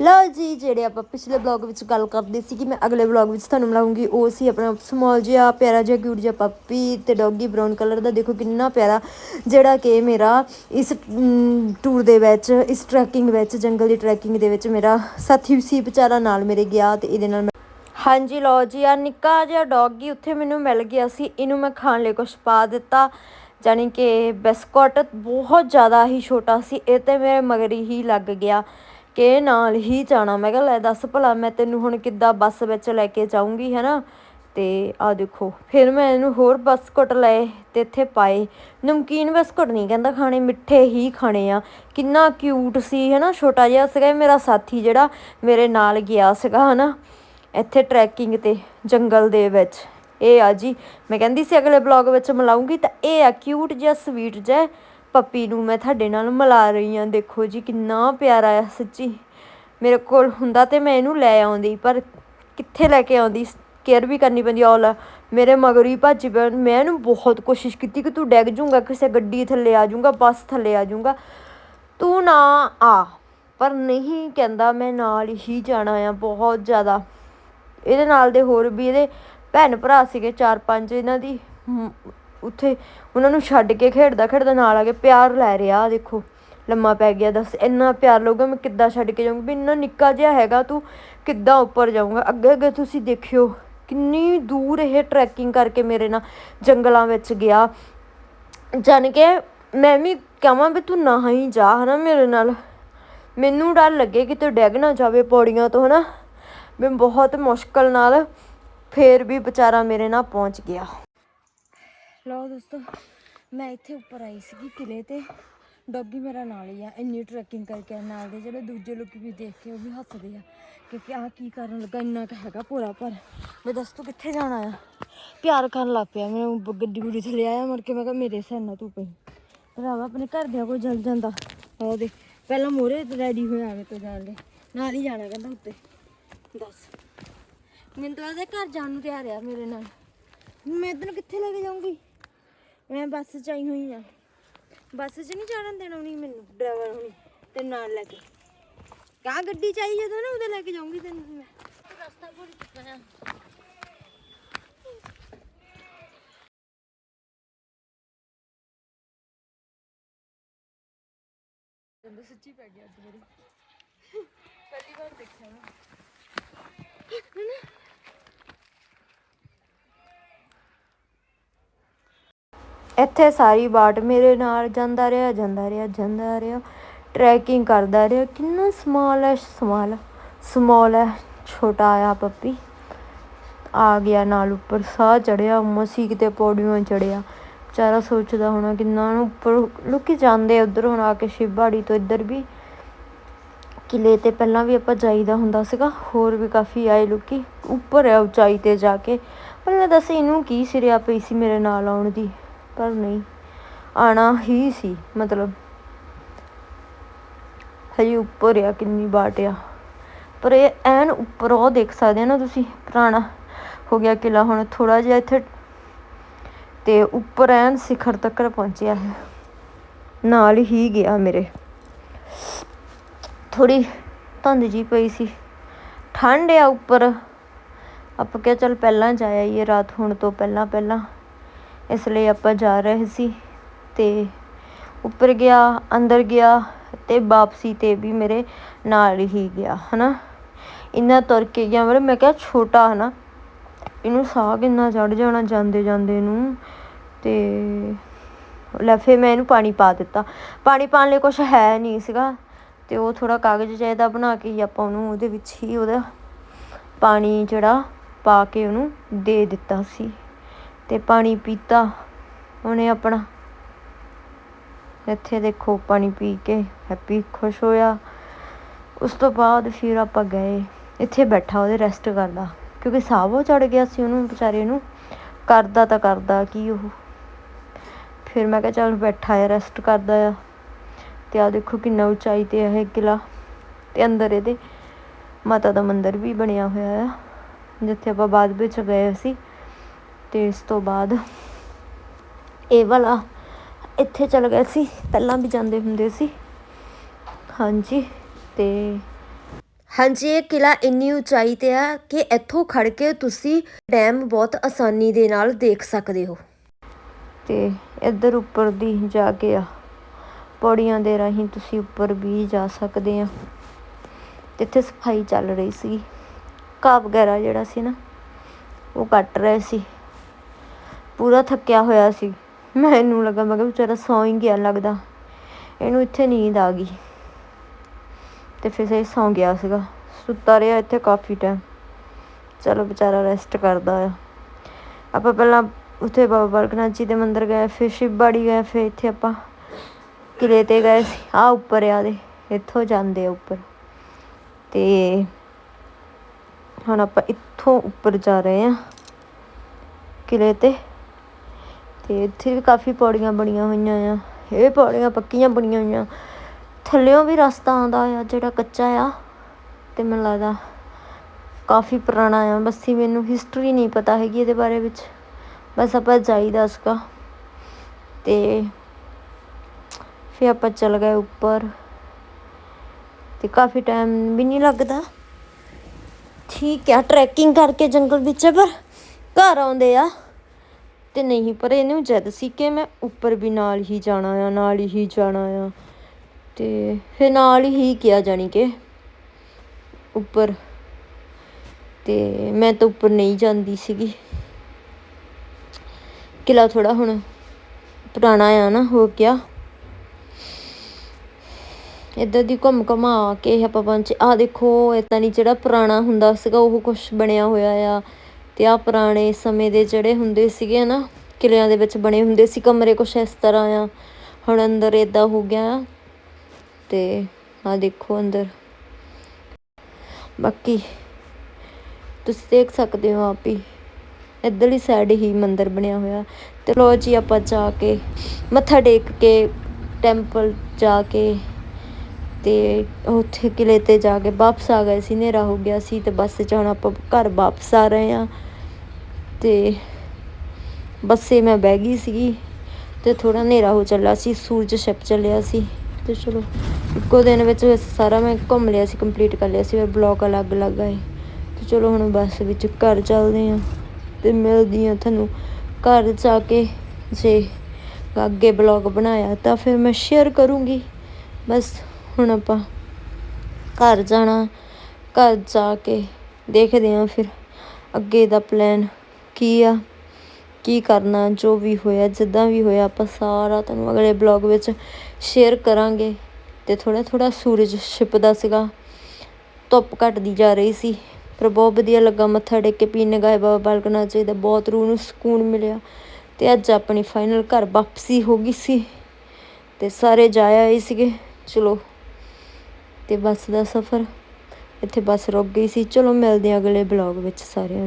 ਲਓ ਜੀ, ਜਿਹੜੇ ਆਪਾਂ ਪਿਛਲੇ ਵਲੌਗ ਵਿੱਚ ਗੱਲ ਕਰਦੇ ਸੀ ਕਿ ਮੈਂ ਅਗਲੇ ਵਲੌਗ ਵਿੱਚ ਤੁਹਾਨੂੰ ਮਿਲਾਉਂਗੀ, ਉਹ ਸੀ ਆਪਣਾ ਸਮਾਲ ਜਿਹਾ, ਪਿਆਰਾ ਜਿਹਾ ਕਿਊਟ ਜਿਹਾ ਪੱਪੀ ਤੇ ਡੌਗੀ ਬ੍ਰਾਊਨ ਕਲਰ ਦਾ। ਦੇਖੋ ਕਿੰਨਾ ਪਿਆਰਾ, ਜਿਹੜਾ ਕਿ ਮੇਰਾ ਇਸ ਟੂਰ ਦੇ ਵਿੱਚ, ਇਸ ਟਰੈਕਿੰਗ ਵਿੱਚ, ਜੰਗਲ ਦੀ ਟਰੈਕਿੰਗ ਦੇ ਵਿੱਚ ਮੇਰਾ ਸਾਥੀ ਸੀ, ਵਿਚਾਰਾ ਨਾਲ ਮੇਰੇ ਗਿਆ ਤੇ ਇਹਦੇ ਨਾਲ ਹਾਂਜੀ, ਲਓ ਜੀ ਆ ਨਿੱਕਾ ਜਿਹਾ ਡੌਗੀ ਉੱਥੇ ਮੈਨੂੰ ਮਿਲ ਗਿਆ ਸੀ, ਇਹਨੂੰ ਮੈਂ ਖਾਣ ਲਈ ਕੁਛ ਪਾ ਦਿੱਤਾ, ਜਾਣੀ ਕਿ ਬਿਸਕੁਟ ਬਹੁਤ ਜ਼ਿਆਦਾ ਹੀ ਛੋਟਾ ਸੀ, ਇਹ ਤੇ ਮੇਰੇ ਮਗਰ ਹੀ ਲੱਗ ਗਿਆ। ਕਿ ਨਾਲ ਹੀ ਜਾਣਾ। ਮੈਂ ਕਿਹਾ, ਲੈ ਦੱਸ ਭਲਾ, ਮੈਂ ਤੈਨੂੰ ਹੁਣ ਕਿੱਦਾਂ ਬੱਸ ਵਿੱਚ ਲੈ ਕੇ ਜਾਊਂਗੀ, ਹੈਨਾ? ਤੇ ਆ ਦੇਖੋ, ਫਿਰ ਮੈਂ ਇਹਨੂੰ ਹੋਰ ਬਿਸਕੁਟ ਲਏ ਤੇ ਇੱਥੇ ਪਾਏ। ਨਮਕੀਨ ਬਿਸਕੁਟ ਨਹੀਂ ਕਹਿੰਦਾ ਖਾਣੇ, ਮਿੱਠੇ ਹੀ ਖਾਣੇ ਆ। ਕਿੰਨਾ ਕਿਊਟ ਸੀ, ਹੈਨਾ? ਛੋਟਾ ਜਿਹਾ ਸੀਗਾ ਮੇਰਾ ਸਾਥੀ ਜਿਹੜਾ ਮੇਰੇ ਨਾਲ ਗਿਆ ਸੀਗਾ, ਹਨਾ? ਇੱਥੇ ਟਰੈਕਿੰਗ ਤੇ, ਜੰਗਲ ਦੇ ਵਿੱਚ। ਇਹ ਆ ਜੀ, ਮੈਂ ਕਹਿੰਦੀ ਸੀ ਅਗਲੇ ਬਲੌਗ ਵਿੱਚ ਮਿਲਾਉਂਗੀ ਤਾਂ ਇਹ ਆ ਕਿਊਟ ਜਿਹਾ ਸਵੀਟ ਜਿਹਾ ਪੱਪੀ ਨੂੰ ਮੈਂ ਤੁਹਾਡੇ ਨਾਲ ਮਿਲਾ ਰਹੀ ਹਾਂ। ਦੇਖੋ ਜੀ, ਕਿੰਨਾ ਪਿਆਰਾ ਆ ਸੱਚੀ। ਮੇਰੇ ਕੋਲ ਹੁੰਦਾ ਤੇ ਮੈਂ ਇਹਨੂੰ ਲੈ ਆਉਂਦੀ, ਪਰ ਕਿੱਥੇ ਲੈ ਕੇ ਆਉਂਦੀ? ਕੇਅਰ ਵੀ ਕਰਨੀ ਪੈਂਦੀ ਔਲ ਮੇਰੇ ਮਗਰ ਹੀ ਭੱਜ ਪਿਆ। ਮੈਂ ਇਹਨੂੰ ਬਹੁਤ ਕੋਸ਼ਿਸ਼ ਕੀਤੀ ਕਿ ਤੂੰ ਡੈਗ ਜੂਗਾ ਕਿਸੇ ਗੱਡੀ ਥੱਲੇ ਆ ਜਾਊਗਾ, ਬੱਸ ਥੱਲੇ ਆ ਜਾਊਗਾ। ਤੂੰ ਨਾ ਆ। ਪਰ ਨਹੀਂ ਕਹਿੰਦਾ ਮੈਂ ਨਾਲ ਹੀ ਜਾਣਾ ਆ ਬਹੁਤ ਜ਼ਿਆਦਾ। ਇਹਦੇ ਨਾਲ ਦੇ ਹੋਰ ਵੀ ਇਹਦੇ ਭੈਣ ਭਰਾ ਸੀਗੇ ਚਾਰ ਪੰਜ ਇਹਨਾਂ ਦੀ। ਉੱਥੇ ਉਹਨਾਂ ਨੂੰ ਛੱਡ ਕੇ ਖੇਡਦਾ ਖੇਡਦਾ ਨਾਲ ਆ ਕੇ ਪਿਆਰ ਲੈ ਰਿਹਾ ਦੇਖੋ, ਲੰਮਾ ਪੈ ਗਿਆ, ਦੱਸ ਇੰਨਾ ਪਿਆਰ ਲਊਗਾ ਮੈਂ ਕਿੱਦਾਂ ਛੱਡ ਕੇ ਜਾਊਂਗੀ, ਵੀ ਇੰਨਾ ਨਿੱਕਾ ਜਿਹਾ ਹੈਗਾ ਤੂੰ, ਕਿੱਦਾਂ ਉੱਪਰ ਜਾਊਂਗਾ? ਅੱਗੇ ਅੱਗੇ ਤੁਸੀਂ ਦੇਖਿਓ, ਕਿੰਨੀ ਦੂਰ ਇਹ ਟਰੈਕਿੰਗ ਕਰਕੇ ਮੇਰੇ ਨਾਲ ਜੰਗਲਾਂ ਵਿੱਚ ਗਿਆ। ਜਾਣ ਕੇ ਮੈਂ ਵੀ ਕਹਾਂ ਵੀ ਤੂੰ ਨਾ ਹੀ ਜਾ, ਹਨਾ ਮੇਰੇ ਨਾਲ? ਮੈਨੂੰ ਡਰ ਲੱਗੇ ਕਿ ਤੂੰ ਡੈਗ ਨਾ ਜਾਵੇ ਪੌੜੀਆਂ ਤੋਂ, ਹਨਾ? ਮੈਂ ਬਹੁਤ ਮੁਸ਼ਕਲ ਨਾਲ ਫੇਰ ਵੀ ਵਿਚਾਰਾ ਮੇਰੇ ਨਾਲ ਪਹੁੰਚ ਗਿਆ। ਲਓ ਦੋਸਤੋ, ਮੈਂ ਇੱਥੇ ਉੱਪਰ ਆਈ ਸੀਗੀ ਕਿਲੇ ਤੇ। ਡੌਗੀ ਮੇਰਾ ਨਾਲ ਹੀ ਆ, ਇੰਨੀ ਟਰੈਕਿੰਗ ਕਰਕੇ ਨਾਲ ਦੇ, ਜਿਹੜੇ ਦੂਜੇ ਲੋਕ ਵੀ ਦੇਖ ਕੇ ਉਹ ਵੀ ਹੱਸਦੇ ਆ, ਕਿਉਂਕਿ ਕਿ ਆ ਕੀ ਕਰਨ ਲੱਗਾ, ਇੰਨਾ ਕੁ ਹੈਗਾ ਪੂਰਾ ਪਰ ਮੈਂ ਦੱਸ, ਤੂੰ ਕਿੱਥੇ ਜਾਣਾ ਆ? ਪਿਆਰ ਕਰਨ ਲੱਗ ਪਿਆ ਮੈਨੂੰ ਗੱਡੀ ਗੁੱਡੀ ਥੱਲੇ ਆਇਆ, ਮੁੜ ਕੇ ਮੈਂ ਕਿਹਾ ਮੇਰੇ ਸਿਰ ਨਾ ਤੂੰ ਪਈ। ਭਰਾਵਾ, ਆਪਣੇ ਘਰਦਿਆਂ ਕੋਲ ਜਲ ਜਾਂਦਾ। ਉਹਦੇ ਪਹਿਲਾਂ ਮੋਰੇ ਰੈਡੀ ਹੋਇਆ ਆਵੇ ਤੋਂ ਜਾਣ ਦੇ, ਨਾਲ ਹੀ ਜਾਣਾ ਕਹਿੰਦਾ ਉੱਤੇ। ਦੱਸ, ਮੈਨੂੰ ਤਾਂ ਘਰ ਜਾਣ ਨੂੰ ਤਿਆਰ ਆ ਮੇਰੇ ਨਾਲ। ਮੈਂ ਤੈਨੂੰ ਕਿੱਥੇ ਲੈ ਕੇ ਜਾਊਂਗੀ? ਮੈਂ ਬੱਸ 'ਚ ਆਈ ਹੋਈ ਆ ਬੱਸ 'ਚ ਨਹੀਂ ਚੜਨ ਦੇਣਾ ਨਹੀਂ ਮੈਨੂੰ ਡਰਾਈਵਰ ਹੁਣੀ ਤੇ ਨਾਲ ਲੈ ਕੇ। ਕਾ ਗੱਡੀ ਚਾਹੀਏ ਤਾਂ ਨਾ ਉਹਦੇ ਲੈ ਕੇ ਜਾਊਂਗੀ ਤੈਨੂੰ ਮੈਂ। ਰਸਤਾ ਭੁੱਲ ਚੁੱਕਾ ਆ ਕਹਿੰਦਾ ਸੱਚੀ ਪੈ ਗਿਆ ਅੱਜ ਮੇਰੇ। ਪਹਿਲੀ ਵਾਰ ਦੇਖਿਆ ਮੈਂ ਇੱਥੇ ਸਾਰੀ ਬਾਟ ਮੇਰੇ ਨਾਲ ਜਾਂਦਾ ਰਿਹਾ ਜਾਂਦਾ ਰਿਹਾ ਜਾਂਦਾ ਰਿਹਾ। ਟਰੈਕਿੰਗ ਕਰਦਾ ਰਿਹਾ। ਕਿੰਨਾ ਸਮਾਲ ਹੈ ਸਮਾਲ ਸਮਾਲ ਹੈ। ਛੋਟਾ ਆਇਆ ਪੱਪੀ ਆ ਗਿਆ ਨਾਲ ਉੱਪਰ, ਸਾਹ ਚੜਿਆ ਮਸੀ ਕਿਤੇ ਪੌੜੀਆਂ ਚੜਿਆ ਵਿਚਾਰਾ ਸੋਚਦਾ ਹੋਣਾ ਕਿੰਨਾ ਨੂੰ ਉੱਪਰ ਲੋਕੀ ਜਾਂਦੇ ਉਧਰ ਹੁਣ ਆ ਕੇ ਸ਼ਿਵਬਾੜੀ ਤੋਂ ਇੱਧਰ ਵੀ। ਕਿਲੇ ਤੇ ਪਹਿਲਾਂ ਵੀ ਆਪਾਂ ਜਾਈਦਾ ਹੁੰਦਾ ਸੀਗਾ। ਹੋਰ ਵੀ ਕਾਫੀ ਆਏ ਲੋਕੀ। ਉੱਪਰ ਹੈ ਉਚਾਈ ਤੇ ਜਾ ਕੇ। ਪਰ ਮੈਂ ਦੱਸ, ਇਹਨੂੰ ਕੀ ਸਿਰਿਆ ਪਈ ਸੀ ਮੇਰੇ ਨਾਲ ਆਉਣ ਦੀ? ਪਰ ਨਹੀਂ, ਆਣਾ ਹੀ ਸੀ, ਮਤਲਬ। ਹਜੇ ਉੱਪਰ ਆ, ਕਿੰਨੀ ਬਾਟ ਆ। ਪਰ ਇਹ ਐਨ ਉੱਪਰ, ਉਹ ਦੇਖ ਸਕਦੇ ਆ ਨਾ ਤੁਸੀਂ, ਪੁਰਾਣਾ ਹੋ ਗਿਆ ਕਿਲਾ ਹੁਣ ਥੋੜਾ ਜਿਹਾ ਇੱਥੇ ਤੇ ਉੱਪਰ ਐਨ ਸਿਖਰ ਤੱਕ ਪਹੁੰਚਿਆ ਹੈ। ਨਾਲ ਹੀ ਗਿਆ ਮੇਰੇ। ਥੋੜੀ ਧੁੰਦ ਜੀ ਪਈ ਸੀ। ਠੰਡ ਆ ਉੱਪਰ। ਆਪਾਂ ਕਿਹਾ ਚੱਲ ਪਹਿਲਾਂ ਜਾਇਆ ਇਹ ਰਾਤ ਹੋਣ ਤੋਂ ਪਹਿਲਾਂ ਪਹਿਲਾਂ ਇਸ ਲਈ ਆਪਾਂ ਜਾ ਰਹੇ ਸੀ ਅਤੇ ਉੱਪਰ ਗਿਆ, ਅੰਦਰ ਗਿਆ ਅਤੇ ਵਾਪਸੀ ਤੇ ਵੀ ਮੇਰੇ ਨਾਲ ਹੀ ਗਿਆ ਹੈ ਨਾ ਇੰਨਾ ਤੁਰ ਕੇ ਗਿਆ, ਮਤਲਬ ਮੈਂ ਕਿਹਾ ਛੋਟਾ ਹੈ ਨਾ ਇਹਨੂੰ ਸਾਹ ਕਿੰਨਾ ਚੜ ਜਾਣਾ ਜਾਂਦੇ ਜਾਂਦੇ ਨੂੰ ਤੇ ਲੈ ਫੇ ਮੈਂ ਇਹਨੂੰ ਪਾਣੀ ਪਾ ਦਿੱਤਾ। ਪਾਣੀ ਪਾਣ ਲਈ ਕੁਝ ਹੈ ਨਹੀਂ ਸੀਗਾ ਤੇ ਉਹ ਥੋੜਾ ਕਾਗਜ਼ ਚਾਹੀਦਾ ਬਣਾ ਕੇ ਹੀ ਆਪਾਂ ਉਹਨੂੰ ਉਹਦੇ ਵਿੱਚ ਹੀ ਉਹਦਾ ਪਾਣੀ ਜਿਹੜਾ ਪਾ ਕੇ ਉਹਨੂੰ ਦੇ ਦਿੱਤਾ ਸੀ। ਤੇ ਪਾਣੀ ਪੀਤਾ। ਉਹਨੇ ਆਪਣਾ ਇੱਥੇ ਦੇਖੋ ਪਾਣੀ ਪੀ ਕੇ ਹੈਪੀ ਖੁਸ਼ ਹੋਇਆ। ਉਸ ਤੋਂ ਬਾਅਦ ਫਿਰ ਆਪਾਂ ਗਏ। ਇੱਥੇ ਬੈਠਾ, ਉਹਦੇ ਰੈਸਟ ਕਰਦਾ। ਕਿਉਂਕਿ ਸਾਹ ਉਹ ਚੜ ਗਿਆ ਸੀ ਉਹਨੂੰ ਵਿਚਾਰੇ ਨੂੰ। ਕਰਦਾ ਤਾਂ ਕਰਦਾ, ਕੀ ਉਹ? ਫਿਰ ਮੈਂ ਕਿਹਾ ਚੱਲ ਬੈਠਾ ਆ ਰੈਸਟ ਕਰਦਾ ਆ। ਤੇ ਆ ਦੇਖੋ ਕਿੰਨਾ ਉਚਾਈ ਤੇ ਹੈ ਕਿਲਾ ਤੇ ਅੰਦਰ ਇਹਦੇ ਮਾਤਾ ਦਾ ਮੰਦਿਰ ਵੀ ਬਣਿਆ ਹੋਇਆ ਆ, ਜਿੱਥੇ ਆਪਾਂ ਬਾਅਦ ਵਿੱਚ ਗਏ ਸੀ। ਤੇ ਇਸ ਤੋਂ ਬਾਅਦ ਇਹ ਵਾਲਾ ਇੱਥੇ ਚਲ ਗਏ ਸੀ, ਪਹਿਲਾਂ ਵੀ ਜਾਂਦੇ ਹੁੰਦੇ ਸੀ। ਹਾਂਜੀ, ਤੇ ਹਾਂਜੀ, ਇਹ ਕਿਲਾ ਇੰਨੀ ਉਚਾਈ ਤੇ ਆ ਕਿ ਇੱਥੋਂ ਖੜ ਕੇ ਤੁਸੀਂ ਡੈਮ ਬਹੁਤ ਆਸਾਨੀ ਦੇ ਨਾਲ ਦੇਖ ਸਕਦੇ ਹੋ। ਤੇ ਇੱਧਰ ਉੱਪਰ ਦੀ ਜਾ ਕੇ ਆ, ਪੌੜੀਆਂ ਦੇ ਰਾਹੀਂ ਤੁਸੀਂ ਉੱਪਰ ਵੀ ਜਾ ਸਕਦੇ ਆ। ਇੱਥੇ ਸਫ਼ਾਈ ਚੱਲ ਰਹੀ ਸੀ, ਘਾਹ ਵਗੈਰਾ ਜਿਹੜਾ ਸੀ ਨਾ, ਉਹ ਕੱਟ ਰਹੇ ਸੀ। ਪੂਰਾ ਥੱਕਿਆ ਹੋਇਆ ਸੀ। ਮੈਨੂੰ ਲੱਗਾ, ਮੈਂ ਕਿਹਾ ਵਿਚਾਰਾ ਸੌਂ ਹੀ ਗਿਆ ਲੱਗਦਾ। ਇਹਨੂੰ ਇੱਥੇ ਨੀਂਦ ਆ ਗਈ। ਤੇ ਫਿਰ ਸਹੀ ਸੌਂ ਗਿਆ ਸੀਗਾ। ਸੁੱਤਾ ਰਿਹਾ ਇੱਥੇ ਕਾਫੀ ਟਾਈਮ ਚਲੋ ਵਿਚਾਰਾ ਰੈਸਟ ਕਰਦਾ ਆ। ਆਪਾਂ ਪਹਿਲਾਂ ਉੱਥੇ ਬਾਬਾ ਬਾਲਕ ਜੀ ਦੇ ਮੰਦਿਰ ਗਏ, ਫਿਰ ਸ਼ਿਵਬਾੜੀ ਗਏ, ਫਿਰ ਇੱਥੇ ਆਪਾਂ ਕਿਲੇ ਤੇ ਗਏ ਸੀ। ਆ ਉੱਪਰ ਆ ਦੇ, ਇੱਥੋਂ ਜਾਂਦੇ ਆ ਉੱਪਰ। ਤੇ ਹੁਣ ਆਪਾਂ ਇੱਥੋਂ ਉੱਪਰ ਜਾ ਰਹੇ ਆ ਕਿਲੇ ਤੇ। ਤੇ ਇੱਥੇ ਵੀ ਕਾਫੀ ਪੌੜੀਆਂ ਬਣੀਆਂ ਹੋਈਆਂ ਆ। ਇਹ ਪੌੜੀਆਂ ਪੱਕੀਆਂ ਬਣੀਆਂ ਹੋਈਆਂ। ਥੱਲਿਓਂ ਵੀ ਰਸਤਾ ਆਉਂਦਾ ਆ ਜਿਹੜਾ ਕੱਚਾ ਆ ਤੇ ਮੈਨੂੰ ਲੱਗਦਾ ਕਾਫੀ ਪੁਰਾਣਾ ਆ। ਬਸ ਹੀ ਮੈਨੂੰ ਹਿਸਟਰੀ ਨਹੀਂ ਪਤਾ ਹੈਗੀ ਇਹਦੇ ਬਾਰੇ ਵਿੱਚ। ਬਸ ਆਪਾਂ ਜਾਈਦਾ ਉਸਕਾ। ਤੇ ਫਿਰ ਆਪਾਂ ਚੱਲ ਗਏ ਉੱਪਰ। ਤੇ ਕਾਫੀ ਟਾਈਮ ਵੀ ਨਹੀਂ ਲੱਗਦਾ। ਠੀਕ ਆ ਟਰੈਕਿੰਗ ਕਰਕੇ ਜੰਗਲ ਵਿੱਚ ਪਰ ਘਰ ਆਉਂਦੇ ਆ। ਤੇ ਨਹੀਂ, ਪਰ ਇਹਨੂੰ ਜਦ ਸੀ ਕਿ ਮੈਂ ਉੱਪਰ ਵੀ ਨਾਲ ਹੀ ਜਾਣਾ ਆ, ਨਾਲ ਹੀ ਜਾਣਾ ਆ। ਤੇ ਫਿਰ ਨਾਲ ਹੀ ਕਿਹਾ ਜਾਣੀ ਕਿ? ਉੱਪਰ। ਤੇ ਮੈਂ ਤਾਂ ਉੱਪਰ ਨਹੀਂ ਜਾਂਦੀ ਸੀਗੀ। ਕਿਲਾ ਥੋੜਾ ਹੁਣ ਪੁਰਾਣਾ ਆ ਨਾ ਹੋ ਗਿਆ ਇੱਧਰ ਦੀ ਘੁੰਮ ਘਮਾ ਕੇ ਆਪਾਂ ਪਹੁੰਚੇ ਆ ਦੇਖੋ ਇਤਾਂ ਨਹੀਂ ਜਿਹੜਾ ਪੁਰਾਣਾ ਹੁੰਦਾ ਸੀਗਾ, ਉਹ ਕੁਝ ਬਣਿਆ ਹੋਇਆ ਆ। ਤੇ ਆ ਪੁਰਾਣੇ ਸਮੇਂ ਦੇ ਜਿਹੜੇ ਹੁੰਦੇ ਸੀਗੇ ਨਾ ਕਿਲਿਆਂ ਦੇ ਵਿੱਚ ਬਣੇ ਹੁੰਦੇ ਸੀ ਕਮਰੇ ਕੁਛ ਇਸ ਤਰ੍ਹਾਂ ਆ। ਹੁਣ ਅੰਦਰ ਇਦਾਂ ਹੋ ਗਿਆ ਤੇ ਆ ਦੇਖੋ ਅੰਦਰ। ਬਾਕੀ ਤੁਸੀਂ ਦੇਖ ਸਕਦੇ ਹੋ ਆਪ ਹੀ, ਇੱਧਰਲੀ ਸਾਈਡ ਹੀ ਮੰਦਿਰ ਬਣਿਆ ਹੋਇਆ। ਤੇ ਲੋ ਜੀ ਆਪਾਂ ਜਾ ਕੇ, ਮੱਥਾ ਟੇਕ ਕੇ ਟੈਂਪਲ ਜਾ ਕੇ ਤੇ ਉੱਥੇ ਕਿਲੇ ਤੇ ਜਾ ਕੇ ਵਾਪਸ ਆ ਗਏ ਸੀ, ਹਨੇਰਾ ਹੋ ਗਿਆ ਸੀ ਤੇ ਬੱਸ 'ਚ ਹੁਣ ਆਪਾਂ ਘਰ ਵਾਪਸ ਆ ਰਹੇ ਆ ਤੇ ਬੱਸੇ ਮੈਂ ਬਹਿ ਗਈ ਸੀਗੀ ਤੇ ਥੋੜਾ ਹਨੇਰਾ ਹੋ ਚੱਲਾ ਸੀ ਸੂਰਜ ਛਿਪ ਚੱਲਿਆ ਸੀ ਤੇ ਚਲੋ ਇੱਕੋ ਦਿਨ ਵਿੱਚ ਵੈਸੇ ਸਾਰਾ ਮੈਂ ਘੁੰਮ ਲਿਆ ਸੀ ਕੰਪਲੀਟ ਕਰ ਲਿਆ ਸੀ ਫਿਰ ਬਲੌਗ ਅਲੱਗ ਅਲੱਗ ਆਏ ਤੇ ਚਲੋ ਹੁਣ ਬੱਸ ਵਿੱਚ ਘਰ ਚੱਲਦੇ ਆ ਤੇ ਮਿਲਦੀ ਆ ਤੁਹਾਨੂੰ। ਘਰ ਜਾ ਕੇ ਜੇ ਅੱਗੇ ਬਲੌਗ ਬਣਾਇਆ ਤਾਂ ਫਿਰ ਮੈਂ ਸ਼ੇਅਰ ਕਰੂੰਗੀ। ਬਸ ਹੁਣ ਆਪਾਂ ਘਰ ਜਾਣਾ, ਘਰ ਜਾ ਕੇ ਦੇਖਦੇ ਆ ਫਿਰ ਅੱਗੇ ਦਾ ਪਲਾਨ ਕੀ ਆ? ਕੀ ਕਰਨਾ? ਜੋ ਵੀ ਹੋਇਆ, ਜਿੱਦਾਂ ਵੀ ਹੋਇਆ, ਆਪਾਂ ਸਾਰਾ ਤੁਹਾਨੂੰ ਅਗਲੇ ਬਲੌਗ ਵਿੱਚ ਸ਼ੇਅਰ ਕਰਾਂਗੇ। ਤੇ ਥੋੜਾ ਥੋੜਾ ਸੂਰਜ ਛਿਪਦਾ ਸੀਗਾ। ਧੁੱਪ ਘਟਦੀ ਜਾ ਰਹੀ ਸੀ, ਪਰ ਬਹੁਤ ਵਧੀਆ ਲੱਗਾ ਮੱਥਾ ਟੇਕ ਕੇ ਪੀਣ ਗਏ ਬਾਬਾ ਬਾਲਕ ਨਾਥ ਜੀ ਦਾ। ਬਹੁਤ ਰੂਹ ਨੂੰ ਸਕੂਨ ਮਿਲਿਆ ਤੇ ਅੱਜ ਆਪਣੀ ਫਾਈਨਲ ਘਰ ਵਾਪਸੀ ਹੋ ਗਈ ਸੀ ਤੇ ਸਾਰੇ ਜਾਇਆ ਆਏ ਸੀਗੇ। ਚਲੋ, ਤੇ ਬੱਸ ਦਾ ਸਫ਼ਰ ਇੱਥੇ ਬੱਸ ਰੁਕ ਗਈ ਸੀ। ਚਲੋ ਮਿਲਦੇ ਆ ਅਗਲੇ ਬਲੌਗ ਵਿੱਚ ਸਾਰਿਆਂ